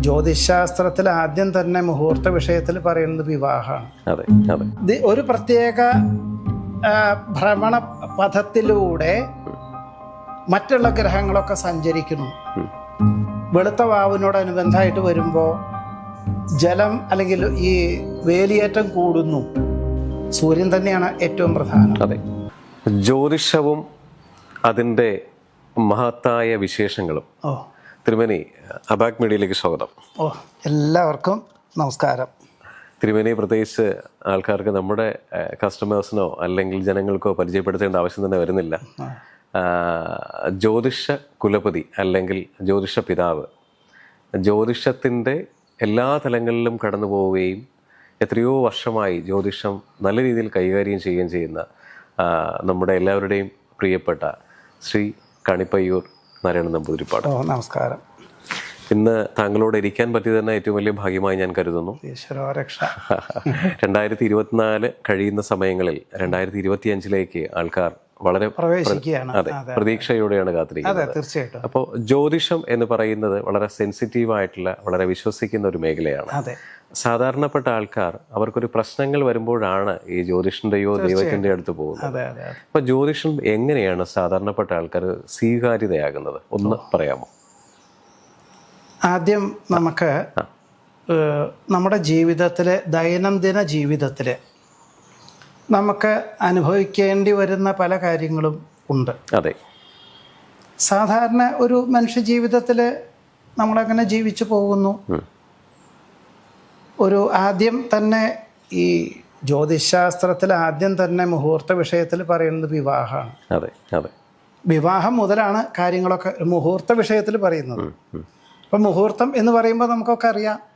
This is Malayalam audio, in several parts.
ജ്യോതിശാസ്ത്രത്തിൽ ആദ്യം തന്നെ മുഹൂർത്ത വിഷയത്തിൽ പറയുന്നത് വിവാഹമാണ്. ഒരു പ്രത്യേക ഭ്രമണ പഥത്തിലൂടെ മറ്റുള്ള ഗ്രഹങ്ങളൊക്കെ സഞ്ചരിക്കുന്നു. വെളുത്ത വാവിനോടനുബന്ധമായിട്ട് വരുമ്പോൾ ജലം അല്ലെങ്കിൽ ഈ വേലിയേറ്റം കൂടുന്നു. സൂര്യൻ തന്നെയാണ് ഏറ്റവും പ്രധാനം. അതെ. ജ്യോതിഷവും അതിന്റെ മഹത്തായ വിശേഷങ്ങളും ഓ. തിരുമേനി അബാക് മീഡിയയിലേക്ക് സ്വാഗതം. ഓ എല്ലാവർക്കും നമസ്കാരം. തിരുമേനി പ്രത്യേകിച്ച് ആൾക്കാർക്ക് നമ്മുടെ കസ്റ്റമേഴ്സിനോ അല്ലെങ്കിൽ ജനങ്ങൾക്കോ പരിചയപ്പെടുത്തേണ്ട ആവശ്യം തന്നെ വരുന്നില്ല. ജ്യോതിഷ കുലപതി അല്ലെങ്കിൽ ജ്യോതിഷ പിതാവ് ജ്യോതിഷത്തിന്റെ എല്ലാ തലങ്ങളിലും കടന്നു പോവുകയും എത്രയോ വർഷമായി ജ്യോതിഷം നല്ല രീതിയിൽ കൈകാര്യം ചെയ്യുകയും ചെയ്യുന്ന നമ്മുടെ എല്ലാവരുടെയും പ്രിയപ്പെട്ട ശ്രീ കണിപ്പയ്യൂർ നാരായണൻ നമ്പൂതിരിപ്പാട്. ഓ നമസ്കാരം. ഇന്ന് താങ്കളോട് ഇരിക്കാൻ പറ്റിയത് തന്നെ ഏറ്റവും വലിയ ഭാഗ്യമായി ഞാൻ കരുതുന്നു. രക്ഷ. രണ്ടായിരത്തി ഇരുപത്തിനാല് കഴിയുന്ന സമയങ്ങളിൽ രണ്ടായിരത്തി ഇരുപത്തിയഞ്ചിലേക്ക് ആൾക്കാർ വളരെ പ്രവേശിക്കുകയാണ്. അതെ പ്രതീക്ഷയോടെയാണ് അതെ. കാത്തിരിക്കുന്നത്. തീർച്ചയായിട്ടും. അപ്പോൾ ജ്യോതിഷം എന്ന് പറയുന്നത് വളരെ സെൻസിറ്റീവ് ആയിട്ടുള്ള വളരെ വിശ്വസിക്കുന്ന ഒരു മേഖലയാണ്. അതെ. സാധാരണപ്പെട്ട ആൾക്കാർ അവർക്കൊരു പ്രശ്നങ്ങൾ വരുമ്പോഴാണ് ഈ ജ്യോതിഷന്റെയോ ദൈവത്തിന്റെ അടുത്ത് പോകുന്നത്. അപ്പൊ ജ്യോതിഷം എങ്ങനെയാണ് സാധാരണപ്പെട്ട ആൾക്കാർ സ്വീകാര്യതയാകുന്നത്? ഒന്ന് പറയാമോ? ആദ്യം നമുക്ക് നമ്മുടെ ജീവിതത്തിലെ ദൈനംദിന ജീവിതത്തിൽ നമുക്ക് അനുഭവിക്കേണ്ടി വരുന്ന പല കാര്യങ്ങളും ഉണ്ട്. അതെ. സാധാരണ ഒരു മനുഷ്യ ജീവിതത്തിൽ നമ്മളങ്ങനെ ജീവിച്ചു പോകുന്നു. ഒരു ആദ്യം തന്നെ ഈ ജ്യോതിശാസ്ത്രത്തിൽ ആദ്യം തന്നെ മുഹൂർത്ത വിഷയത്തിൽ പറയുന്നത് വിവാഹമാണ്. അതെ അതെ. വിവാഹം മുതലാണ് കാര്യങ്ങളൊക്കെ മുഹൂർത്ത വിഷയത്തിൽ പറയുന്നത്. അപ്പം മുഹൂർത്തം എന്ന് പറയുമ്പോൾ നമുക്കൊക്കെ അറിയാം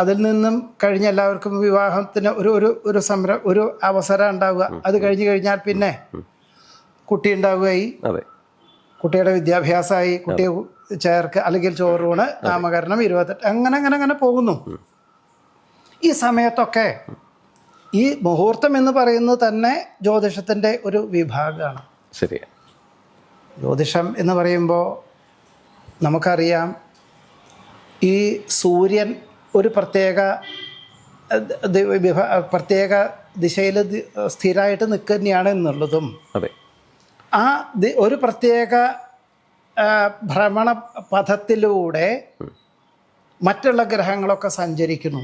അതിൽ നിന്നും കഴിഞ്ഞ എല്ലാവർക്കും വിവാഹത്തിന് ഒരു ഒരു ഒരു സംരം ഒരു അവസരം ഉണ്ടാവുക. അത് കഴിഞ്ഞു കഴിഞ്ഞാൽ പിന്നെ കുട്ടി ഉണ്ടാവുകയായി. കുട്ടിയുടെ വിദ്യാഭ്യാസമായി കുട്ടിയെ ചേർക്ക് അല്ലെങ്കിൽ ചോറൂണ് നാമകരണം ഇരുപത്തെട്ട് അങ്ങനെ അങ്ങനെ അങ്ങനെ പോകുന്നു. ഈ സമയത്തൊക്കെ ഈ മുഹൂർത്തം എന്ന് പറയുന്നത് തന്നെ ജ്യോതിഷത്തിന്റെ ഒരു വിഭാഗമാണ്. ശരി ജ്യോതിഷം എന്ന് പറയുമ്പോൾ നമുക്കറിയാം ഈ സൂര്യൻ ഒരു പ്രത്യേക പ്രത്യേക ദിശയിൽ സ്ഥിരമായിട്ട് നിൽക്കുക തന്നെയാണ് എന്നുള്ളതും. അതെ. ആ ഒരു പ്രത്യേക ഭ്രമണ പഥത്തിലൂടെ മറ്റുള്ള ഗ്രഹങ്ങളൊക്കെ സഞ്ചരിക്കുന്നു.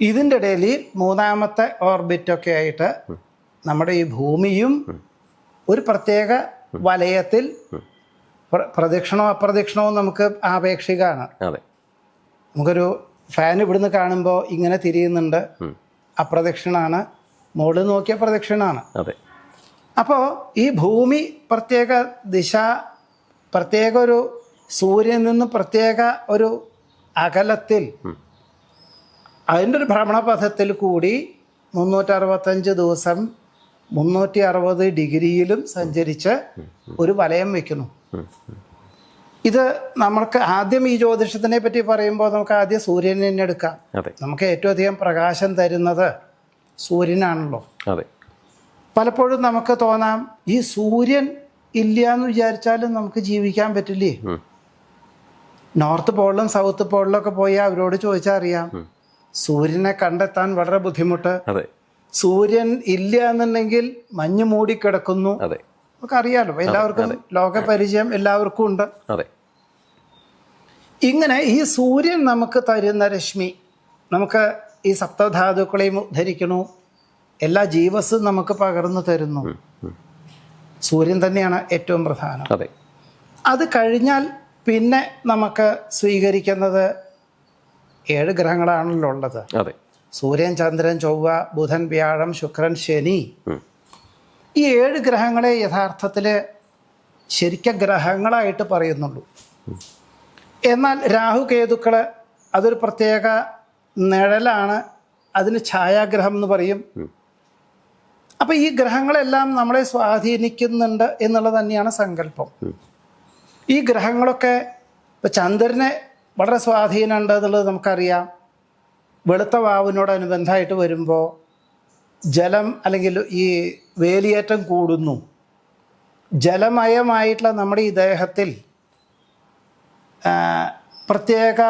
ഇതിന്റെ ഇടയിൽ മൂന്നാമത്തെ ഓർബിറ്റൊക്കെ ആയിട്ട് നമ്മുടെ ഈ ഭൂമിയും ഒരു പ്രത്യേക വലയത്തിൽ പ്രദക്ഷിണോ പ്രദക്ഷിണവും അപ്രദക്ഷിണവും നമുക്ക് ആപേക്ഷികമാണ്. നമുക്കൊരു ഫാൻ ഇവിടുന്ന് കാണുമ്പോൾ ഇങ്ങനെ തിരിയുന്നുണ്ട്. അപ്രദക്ഷിണാണ്. മുകളിൽ നോക്കിയ പ്രദക്ഷിണാണ്. അതെ. അപ്പോൾ ഈ ഭൂമി പ്രത്യേക ദിശ പ്രത്യേക ഒരു സൂര്യനിൽ നിന്ന് പ്രത്യേക ഒരു അകലത്തിൽ അതിന്റെ ഒരു ഭ്രമണപഥത്തിൽ കൂടി മുന്നൂറ്ററുപത്തഞ്ച് ദിവസം മുന്നൂറ്റി അറുപത് ഡിഗ്രിയിലും സഞ്ചരിച്ച് ഒരു വലയം വയ്ക്കുന്നു ഇത് നമുക്ക് ആദ്യം ഈ ജ്യോതിഷത്തിനെ പറ്റി പറയുമ്പോൾ നമുക്ക് ആദ്യം സൂര്യനെ തന്നെ എടുക്കാം. നമുക്ക് ഏറ്റവും അധികം പ്രകാശം തരുന്നത് സൂര്യനാണല്ലോ. അതെ. പലപ്പോഴും നമുക്ക് തോന്നാം ഈ സൂര്യൻ ഇല്ല എന്ന് വിചാരിച്ചാലും നമുക്ക് ജീവിക്കാൻ പറ്റില്ലേ? നോർത്ത് പോളിലും സൗത്ത് പോളിലും ഒക്കെ പോയി അവരോട് ചോദിച്ചാൽ അറിയാം സൂര്യനെ കണ്ടെത്താൻ വളരെ ബുദ്ധിമുട്ട്. സൂര്യൻ ഇല്ല എന്നുണ്ടെങ്കിൽ മഞ്ഞ് മൂടിക്കിടക്കുന്നു. അതെ. നമുക്ക് അറിയാലോ എല്ലാവർക്കും ലോക പരിചയം എല്ലാവർക്കും ഉണ്ട്. അതെ. ഇങ്ങനെ ഈ സൂര്യൻ നമുക്ക് തരുന്ന രശ്മി നമുക്ക് ഈ സപ്തധാതുക്കളെയും ഉദ്ധരിക്കണു എല്ലാ ജീവസും നമുക്ക് പകർന്നു തരുന്നു. സൂര്യൻ തന്നെയാണ് ഏറ്റവും പ്രധാനം. അതെ. അത് കഴിഞ്ഞാൽ പിന്നെ നമുക്ക് സ്വീകരിക്കുന്നത് ഏഴ് ഗ്രഹങ്ങളാണല്ലോ ഉള്ളത്. അതെ. സൂര്യൻ ചന്ദ്രൻ ചൊവ്വ ബുധൻ വ്യാഴം ശുക്രൻ ശനി. ഈ ഏഴ് ഗ്രഹങ്ങളെ യഥാർത്ഥത്തിൽ ശരിക്ക ഗ്രഹങ്ങളായിട്ട് പറയുന്നുള്ളൂ. എന്നാൽ രാഹു കേതുക്കൾ അതൊരു പ്രത്യേക നിഴലാണ് അതിന് ഛായാഗ്രഹം എന്ന് പറയും. അപ്പം ഈ ഗ്രഹങ്ങളെല്ലാം നമ്മളെ സ്വാധീനിക്കുന്നുണ്ട് എന്നുള്ളത് തന്നെയാണ് സങ്കല്പം. ഈ ഗ്രഹങ്ങളൊക്കെ ഇപ്പം ചന്ദ്രനെ വളരെ സ്വാധീനമുണ്ട് എന്നുള്ളത് നമുക്കറിയാം. വെളുത്ത വാവിനോടനുബന്ധമായിട്ട് വരുമ്പോൾ ജലം അല്ലെങ്കിൽ ഈ വേലിയേറ്റം കൂടുന്നു. ജലമയമായിട്ടുള്ള നമ്മുടെ ഈ ദേഹത്തിൽ പ്രത്യേക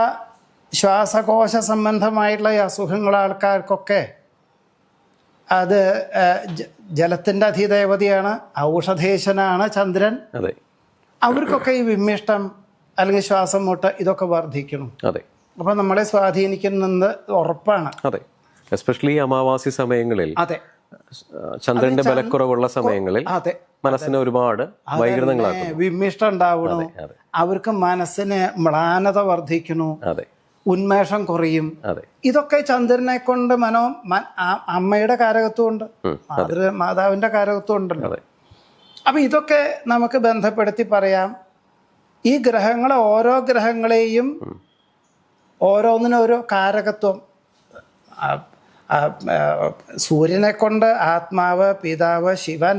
ശ്വാസകോശ സംബന്ധമായിട്ടുള്ള ഈ അസുഖങ്ങൾ ആൾക്കാർക്കൊക്കെ അത് ജലത്തിന്റെ അധിദേവതയാണ് ഔഷധേശനാണ് ചന്ദ്രൻ. അതെ. അവർക്കൊക്കെ ഈ വിമ്മിഷ്ടം അല്ലെങ്കിൽ ശ്വാസം മുട്ട ഇതൊക്കെ വർദ്ധിക്കണം അതെ. അപ്പം നമ്മളെ സ്വാധീനിക്കുന്നത് ഉറപ്പാണ്. അതെ. എസ്പെഷ്യലി അമാവാസി സമയങ്ങളിൽ അതെ. ചന്ദ്രന്റെ ബലക്കുറവുള്ള സമയങ്ങളിൽ അതെ. മനസ്സിനെ ഒരുപാട് ഉണ്ടാവണു അതെ അവർക്ക് മനസ്സിന് മ്ലാനത വർദ്ധിക്കണു. അതെ. ഉന്മേഷം കുറയും. അതെ. ഇതൊക്കെ ചന്ദ്രനെ കൊണ്ട് മനോ അമ്മയുടെ കാരകത്വം ഉണ്ട് മാതൃ മാതാവിന്റെ കാരകത്വം ഉണ്ടല്ലോ അപ്പൊ ഇതൊക്കെ നമുക്ക് ബന്ധപ്പെടുത്തി പറയാം. ഈ ഗ്രഹങ്ങളെ ഓരോ ഗ്രഹങ്ങളെയും ഓരോന്നിനും ഓരോ കാരകത്വം സൂര്യനെ കൊണ്ട് ആത്മാവ് പിതാവ് ശിവൻ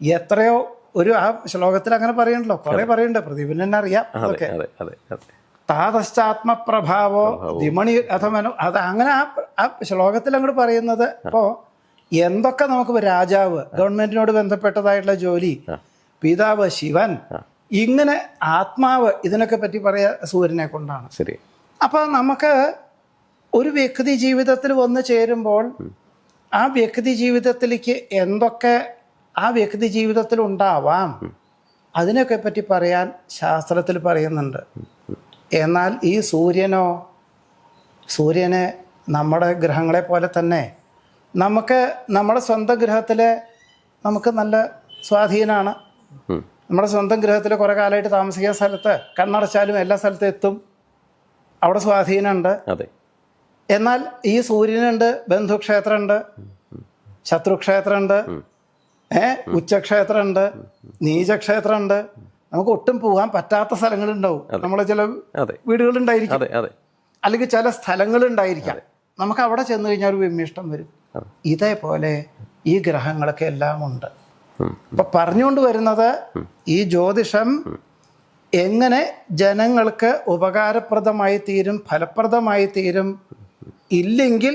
എത്രയോ ഒരു ആ ശ്ലോകത്തിൽ അങ്ങനെ പറയണ്ടല്ലോ കുറെ പറയുന്നുണ്ട്. പ്രദീപിന് തന്നെ അറിയാം. അതെ അതൊക്കെ അതെ അതെ. അതെ താതശ്ചാത്മപ്രഭാവോ ദിമണി അഥമനു അത് അങ്ങനെ ആ ആ ശ്ലോകത്തിൽ അങ്ങോട്ട് പറയുന്നത് അപ്പോ എന്തൊക്കെ നമുക്ക് രാജാവ് ഗവൺമെന്റിനോട് ബന്ധപ്പെട്ടതായിട്ടുള്ള ജോലി പിതാവ് ശിവൻ ഇങ്ങനെ ആത്മാവ് ഇതിനൊക്കെ പറ്റി പറയാ സൂര്യനെ കൊണ്ടാണ്. ശരി. അപ്പൊ നമുക്ക് ഒരു വ്യക്തി ജീവിതത്തിൽ വന്നു ചേരുമ്പോൾ ആ വ്യക്തി ജീവിതത്തിലേക്ക് എന്തൊക്കെ ആ വ്യക്തി ജീവിതത്തിൽ ഉണ്ടാവാം അതിനൊക്കെ പറ്റി പറയാൻ ശാസ്ത്രത്തിൽ പറയുന്നുണ്ട്. എന്നാൽ ഈ സൂര്യനോ സൂര്യനെ നമ്മുടെ ഗ്രഹങ്ങളെ പോലെ തന്നെ നമുക്ക് നമ്മുടെ സ്വന്തം ഗ്രഹത്തിലെ നമുക്ക് നല്ല സ്വാധീനമാണ് നമ്മുടെ സ്വന്തം ഗ്രഹത്തിൽ കുറേ കാലമായിട്ട് താമസിക്കുന്ന സ്ഥലത്ത് കണ്ണടച്ചാലും എല്ലാ സ്ഥലത്തും എത്തും. അവിടെ സ്വാധീനമുണ്ട്. അതെ. എന്നാൽ ഈ സൂര്യനുണ്ട് ബന്ധുക്ഷേത്രമുണ്ട് ശത്രുക്ഷേത്രമുണ്ട് ഏ ഉച്ചക്ഷേത്രമുണ്ട് നീചക്ഷേത്രമുണ്ട് നമുക്ക് ഒട്ടും പോകാൻ പറ്റാത്ത സ്ഥലങ്ങളുണ്ടാവും. നമ്മളെ ചില വീടുകൾ വീടുകളുണ്ടായിരിക്കും. അല്ലെങ്കിൽ ചില സ്ഥലങ്ങളുണ്ടായിരിക്കാം. നമുക്ക് അവിടെ ചെന്ന് കഴിഞ്ഞാൽ ഒരു വിമ്മിഷ്ടം വരും. ഇതേപോലെ ഈ ഗ്രഹങ്ങളൊക്കെ എല്ലാം ഉണ്ട്. അപ്പൊ പറഞ്ഞുകൊണ്ട് വരുന്നത് ഈ ജ്യോതിഷം എങ്ങനെ ജനങ്ങൾക്ക് ഉപകാരപ്രദമായി തീരും ഫലപ്രദമായി തീരും ഇല്ലെങ്കിൽ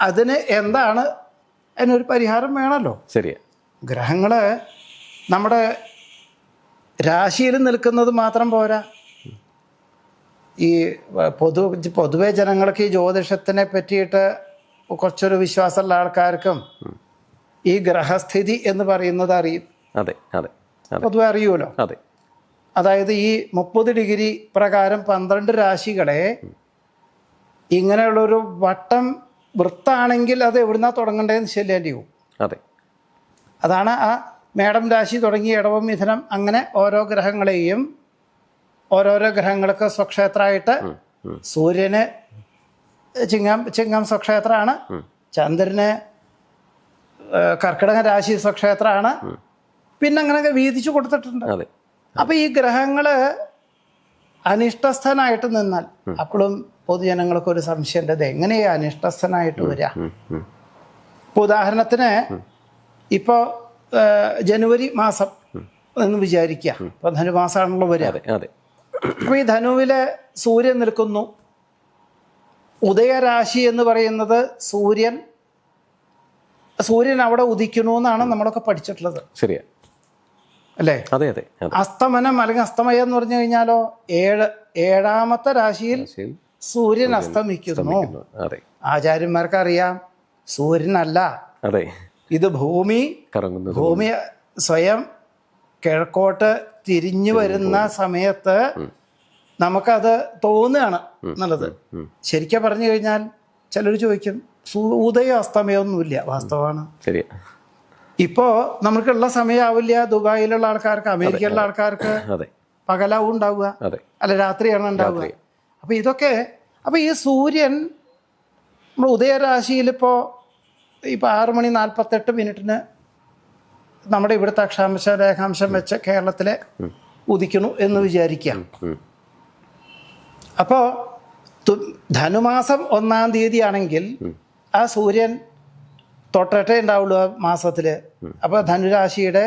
അതിന് എന്താണ് അതിനൊരു പരിഹാരം വേണമല്ലോ. ശരി ഗ്രഹങ്ങൾ നമ്മുടെ രാശിയിൽ നിൽക്കുന്നത് മാത്രം പോരാ. ഈ പൊതു പൊതുവെ ജനങ്ങൾക്ക് ഈ ജ്യോതിഷത്തിനെ പറ്റിയിട്ട് കുറച്ചൊരു വിശ്വാസമുള്ള ആൾക്കാർക്കും ഈ ഗ്രഹസ്ഥിതി എന്ന് പറയുന്നത് അറിയും. അതെ അതെ അതെ. പൊതുവെ അറിയുമല്ലോ അതെ. അതായത് ഈ മുപ്പത് ഡിഗ്രി പ്രകാരം പന്ത്രണ്ട് രാശികളെ ഇങ്ങനെയുള്ളൊരു വട്ടം വൃത്താണെങ്കിൽ അത് എവിടുന്നാ തുടങ്ങേണ്ടതെന്ന് ചെല്ലേണ്ടി പോകും അതെ. അതാണ് ആ മേടം രാശി തുടങ്ങി ഇടവം മിഥുനം അങ്ങനെ ഓരോ ഗ്രഹങ്ങളെയും ഓരോരോ ഗ്രഹങ്ങൾക്ക് സ്വക്ഷേത്രമായിട്ട് സൂര്യന് ചിങ്ങം ചിങ്ങം സ്വക്ഷേത്രമാണ്. ചന്ദ്രന് കർക്കിടക രാശി സ്വക്ഷേത്രമാണ്. പിന്നെ അങ്ങനെ വീതിച്ചു കൊടുത്തിട്ടുണ്ട്. അപ്പൊ ഈ ഗ്രഹങ്ങൾ അനിഷ്ടസ്ഥനായിട്ട് നിന്നാൽ അപ്പോഴും പൊതുജനങ്ങൾക്ക് ഒരു സംശയം ഉണ്ട് എങ്ങനെയാ അനിഷ്ടസ്ഥനായിട്ട് വരിക. ഇപ്പൊ ഉദാഹരണത്തിന് ഇപ്പോൾ ജനുവരി മാസം എന്ന് വിചാരിക്കുക. ഇപ്പൊ ധനുമാസമാണല്ലോ വരിക. അപ്പൊ ഈ ധനുവിലെ സൂര്യൻ നിൽക്കുന്നു. ഉദയരാശി എന്ന് പറയുന്നത് സൂര്യൻ സൂര്യൻ അവിടെ ഉദിക്കുന്നു എന്നാണ് നമ്മളൊക്കെ പഠിച്ചിട്ടുള്ളത്. ശരിയാ. അല്ലേ? അതെ അതെ അസ്തമനം അല്ലെങ്കിൽ അസ്തമയം എന്ന് പറഞ്ഞു കഴിഞ്ഞാലോ ഏഴ് ഏഴാമത്തെ രാശിയിൽ സൂര്യൻ അസ്തമിക്കുന്നു. അതെ. ആചാര്യന്മാർക്ക് അറിയാം സൂര്യനല്ല. അതെ. ഇത് ഭൂമി കറങ്ങുന്നു ഭൂമി സ്വയം കിഴക്കോട്ട് തിരിഞ്ഞു വരുന്ന സമയത്ത് നമുക്കത് തോന്നുകയാണ് എന്നുള്ളത്. ശരിക്കും പറഞ്ഞു കഴിഞ്ഞാൽ ചിലർ ചോദിക്കും ഉദയോ ഉദയം അസ്തമയമൊന്നുമില്ല വാസ്തവമാണ്. ഇപ്പോ ഇപ്പോൾ നമുക്കുള്ള സമയമാവില്ല ദുബായിലുള്ള ആൾക്കാർക്ക് അമേരിക്കയിലുള്ള ആൾക്കാർക്ക് പകലാവും ഉണ്ടാവുക അല്ല രാത്രിയാണ് ഉണ്ടാവുക. അപ്പൊ ഇതൊക്കെ അപ്പൊ ഈ സൂര്യൻ നമ്മൾ ഉദയരാശിയിൽ ഇപ്പോൾ ഇപ്പൊ ആറ് മണി നാൽപ്പത്തെട്ട് മിനിറ്റിന് നമ്മുടെ ഇവിടുത്തെ അക്ഷാംശ രേഖാംശം വെച്ച് കേരളത്തിലെ ഉദിക്കുന്നു എന്ന് വിചാരിക്കാം. അപ്പോൾ ധനുമാസം ഒന്നാം തീയതി ആണെങ്കിൽ ആ സൂര്യൻ തൊട്ടട്ടേ ഉണ്ടാവുള്ളൂ ആ മാസത്തിൽ അപ്പോൾ ധനുരാശിയുടെ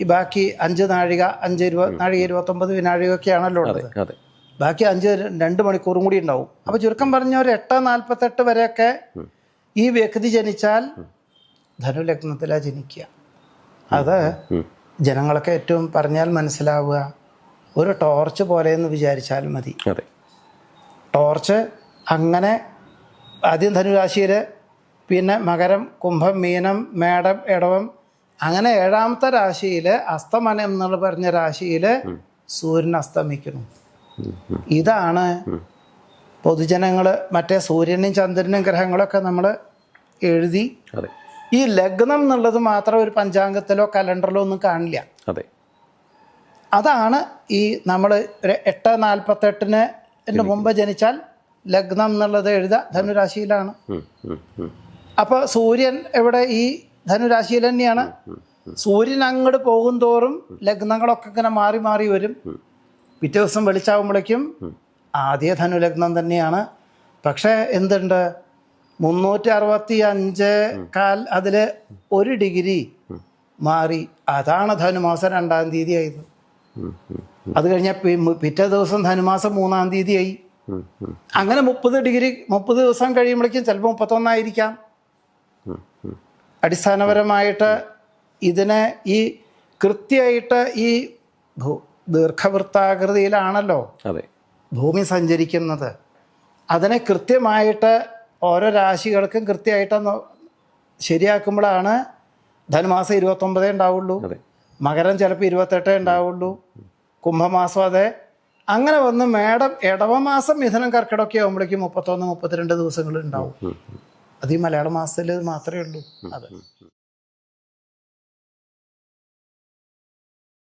ഈ ബാക്കി അഞ്ച് നാഴിക അഞ്ച് ഇരുപത് നാഴിക ഇരുപത്തൊമ്പത് വിനാഴികയൊക്കെയാണല്ലോ ഒക്കെയാണല്ലോ ഉള്ളത്. ബാക്കി അഞ്ച് രണ്ട് മണിക്കൂറും കൂടി ഉണ്ടാവും. അപ്പോൾ ചുരുക്കം പറഞ്ഞ ഒരു എട്ട് നാൽപ്പത്തെട്ട് വരെയൊക്കെ ഈ വ്യക്തി ജനിച്ചാൽ ധനുലഗ്നത്തിലാണ് ജനിക്കുക. അത് ജനങ്ങളൊക്കെ ഏറ്റവും പറഞ്ഞാൽ മനസ്സിലാവുക. ഒരു ടോർച്ച് പോലെ എന്ന് വിചാരിച്ചാൽ മതി. ടോർച്ച് അങ്ങനെ ആദ്യം ധനുരാശിയിൽ പിന്നെ മകരം കുംഭം മീനം മേടം ഇടവം അങ്ങനെ ഏഴാമത്തെ രാശിയിൽ അസ്തമനം എന്നുള്ള പറഞ്ഞ രാശിയിൽ സൂര്യൻ അസ്തമിക്കുന്നു. ഇതാണ് പൊതുജനങ്ങൾ മറ്റേ സൂര്യനും ചന്ദ്രനും ഗ്രഹങ്ങളൊക്കെ നമ്മൾ എഴുതി ഈ ലഗ്നം എന്നുള്ളത് മാത്രം ഒരു പഞ്ചാംഗത്തിലോ കലണ്ടറിലോ ഒന്നും കാണില്ല. അതെ. അതാണ് ഈ നമ്മൾ ഒരു എട്ട് നാൽപ്പത്തെട്ടിന് എന്റെ മുമ്പ് ജനിച്ചാൽ ലഗ്നം എന്നുള്ളത് എഴുതുക ധനുരാശിയിലാണ്. അപ്പോൾ സൂര്യൻ എവിടെ ഈ ധനുരാശിയിൽ തന്നെയാണ്. സൂര്യൻ അങ്ങോട്ട് പോകും തോറും ലഗ്നങ്ങളൊക്കെ ഇങ്ങനെ മാറി മാറി വരും. പിറ്റേ ദിവസം വെളിച്ചാവുമ്പോഴേക്കും ആദ്യ ധനുലഗ്നം തന്നെയാണ്. പക്ഷേ എന്തുണ്ട്? മുന്നൂറ്റി അറുപത്തി അഞ്ച് കാൽ അതിൽ ഒരു ഡിഗ്രി മാറി. അതാണ് ധനുമാസം രണ്ടാം തീയതി ആയത് അത് കഴിഞ്ഞ പിറ്റേ ദിവസം ധനുമാസം മൂന്നാം തീയതി ആയി അങ്ങനെ മുപ്പത് ഡിഗ്രി മുപ്പത് ദിവസം കഴിയുമ്പോഴേക്കും ചിലപ്പോൾ മുപ്പത്തൊന്നായിരിക്കാം. അടിസ്ഥാനപരമായിട്ട് ഇതിനെ ഈ കൃത്യമായിട്ട് ഈ ദീർഘവൃത്താകൃതിയിലാണല്ലോ അതെ. ഭൂമി സഞ്ചരിക്കുന്നത്. അതിനെ കൃത്യമായിട്ട് ഓരോ രാശികൾക്കും കൃത്യമായിട്ട് ശരിയാക്കുമ്പോഴാണ് ധനുമാസം ഇരുപത്തൊമ്പതേ ഉണ്ടാവുള്ളൂ. മകരം ചിലപ്പോൾ ഇരുപത്തെട്ടേ ഉണ്ടാവുള്ളൂ. കുംഭമാസം അതെ. അങ്ങനെ വന്ന് മേടം ഇടവമാസം മിഥുനം കർക്കിടമൊക്കെ ആകുമ്പോഴേക്കും മുപ്പത്തൊന്ന് മുപ്പത്തിരണ്ട് ദിവസങ്ങൾ ഉണ്ടാവും. അത് ഈ മലയാള മാസത്തിൽ മാത്രമേ ഉള്ളൂ. അത്.